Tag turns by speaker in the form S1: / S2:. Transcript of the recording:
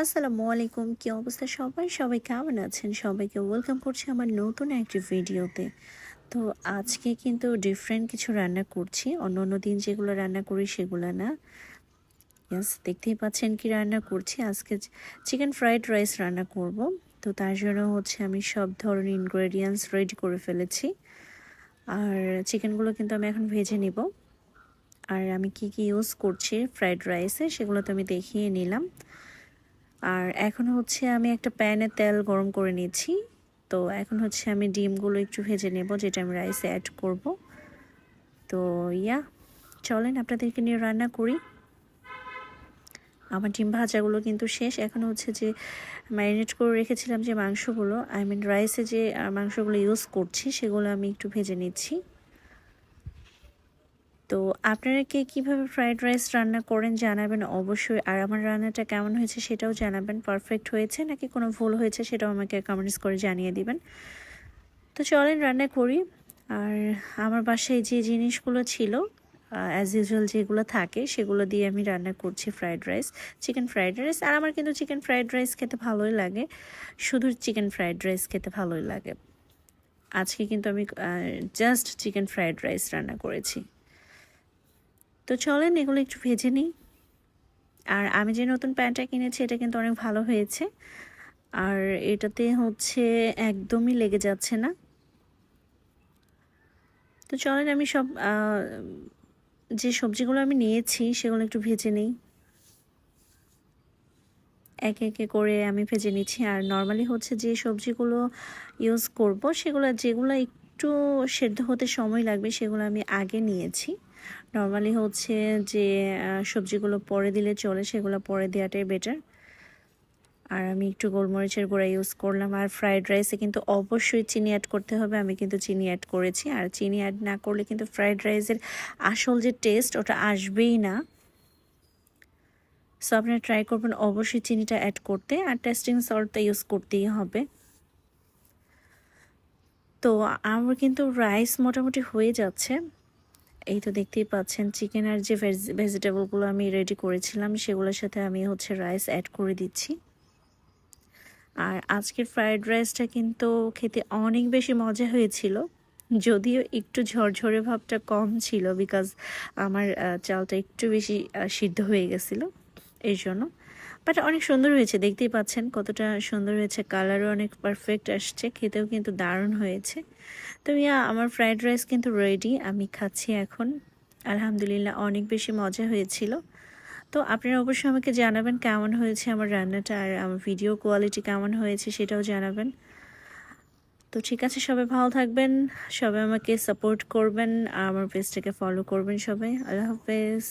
S1: আসসালামু আলাইকুম, কি অবস্থা সবাই? সবাই কেমন আছেন? সবাইকে ওয়েলকাম করছি আমার নতুন একটি ভিডিওতে তো আজকে কিন্তু ডিফারেন্ট কিছু রান্না করছি। অন্য অন্য দিন যেগুলো রান্না করি সেগুলো না। ইয়াস দেখতেই পাচ্ছেন কি রান্না করছি। আজকে চিকেন ফ্রাইড রাইস রান্না করব। তো তার জন্য হচ্ছে আমি সব ধরনের ইনগ্রেডিয়েন্টস রেডি করে ফেলেছি। আর চিকেনগুলো কিন্তু আমি এখন ভেজে নিব। আর আমি কি কি ইউজ করছি ফ্রাইড রাইসে সেগুলো তো আমি দেখিয়ে নিলাম। আর এখন হচ্ছে আমি একটা প্যানে তেল গরম করে নিচ্ছি। তো এখন হচ্ছে আমি ডিমগুলো একটু ভেজে নেব, যেটা আমি রাইসে অ্যাড করব। তো ইয়া, চলেন আপনাদেরকে নিয়ে রান্না করি। আমার ডিম ভাজাগুলো কিন্তু শেষ। এখন হচ্ছে যে ম্যারিনেট করে রেখেছিলাম যে মাংসগুলো, আই মিন রাইসে যে মাংসগুলো ইউজ করছি, সেগুলো আমি একটু ভেজে নিচ্ছি। তো আপনারা কে কীভাবে ফ্রাইড রাইস রান্না করেন জানাবেন অবশ্যই। আর আমার রান্নাটা কেমন হয়েছে সেটাও জানাবেন। পারফেক্ট হয়েছে নাকি কোনো ভুল হয়েছে সেটাও আমাকে কমেন্টস করে জানিয়ে দিবেন। তো চলেন রান্না করি। আর আমার বাসায় যে জিনিসগুলো ছিল অ্যাজ ইউজুয়াল যেগুলো থাকে সেগুলো দিয়ে আমি রান্না করছি fried rice chicken fried rice আর আমার কিন্তু চিকেন ফ্রাইড রাইস খেতে ভালোই লাগে। শুধু চিকেন ফ্রাইড রাইস খেতে ভালোই লাগে। আজকে কিন্তু আমি জাস্ট চিকেন ফ্রাইড রাইস রান্না করেছি। তো চলেন, এগুলো একটু ভেজে নিই। আর আমি যে নতুন প্যান্টটা কিনেছি, এটা কিন্তু অনেক ভালো হয়েছে। আর এটাতে হচ্ছে একদমই লেগে যাচ্ছে না। তো চলেন, আমি সব যে সবজিগুলো আমি নিয়েছি, সেগুলো একটু ভেজে নিই। একে একে করে আমি ভেজে নিচ্ছি। আর নর্মালি হচ্ছে যে সবজিগুলো ইউজ করব, সেগুলো, যেগুলো একটু সেদ্ধ হতে সময় লাগবে, সেগুলো আমি আগে নিয়েছি। নর্মালি হচ্ছে যে সবজিগুলো পরে দিলে চলে, সেগুলো পরে দেওয়াটাই বেটার আর আমি একটু গোলমরিচের গুঁড়া ইউজ করলাম, আর ফ্রাইড রাইসে কিন্তু অবশ্যই চিনি অ্যাড করতে হবে। আমি কিন্তু চিনি অ্যাড করেছি, আর চিনি অ্যাড না করলে কিন্তু ফ্রাইড রাইসের আসল যে টেস্ট ওটা আসবেই না। সো আপনারা ট্রাই করবেন অবশ্যই চিনিটা অ্যাড করতে, আর টেস্টিং সল্টটা ইউজ করতেই হবে। তো, আমার কিন্তু রাইস মোটামুটি হয়ে যাচ্ছে। এই তো দেখতেই পাচ্ছেন চিকেন আর যে ভেজিটেবলগুলো আমি রেডি করেছিলাম, সেগুলোর সাথে আমি হচ্ছে রাইস অ্যাড করে দিচ্ছি। আর আজকের ফ্রায়েড রাইসটা কিন্তু খেতে অনেক বেশি মজা হয়েছিল, যদিও একটু ঝরঝরে ভাবটা কম ছিল বিকজ আমার চালটা একটু বেশি সিদ্ধ হয়ে গেছিল এই জন্য। বাট অনেক সুন্দর হয়েছে, দেখতেই পাচ্ছেন কতটা সুন্দর হয়েছে। কালারও অনেক পারফেক্ট আসছে, খেতেও কিন্তু দারুণ হয়েছে। তো ইয়া, আমার ফ্রাইড রাইস কিন্তু রেডি আমি খাচ্ছি এখন। আলহামদুলিল্লাহ, অনেক বেশি মজা হয়েছিল। তো আপনারা অবশ্যই আমাকে জানাবেন কেমন হয়েছে আমার রান্নাটা আর আমার ভিডিও কোয়ালিটি কেমন হয়েছে সেটাও জানাবেন। তো ঠিক আছে, সবাই ভালো থাকবেন, সবাই আমাকে সাপোর্ট করবেন, আমার পেজটাকে ফলো করবেন সবাই। আল্লাহ হাফেজ।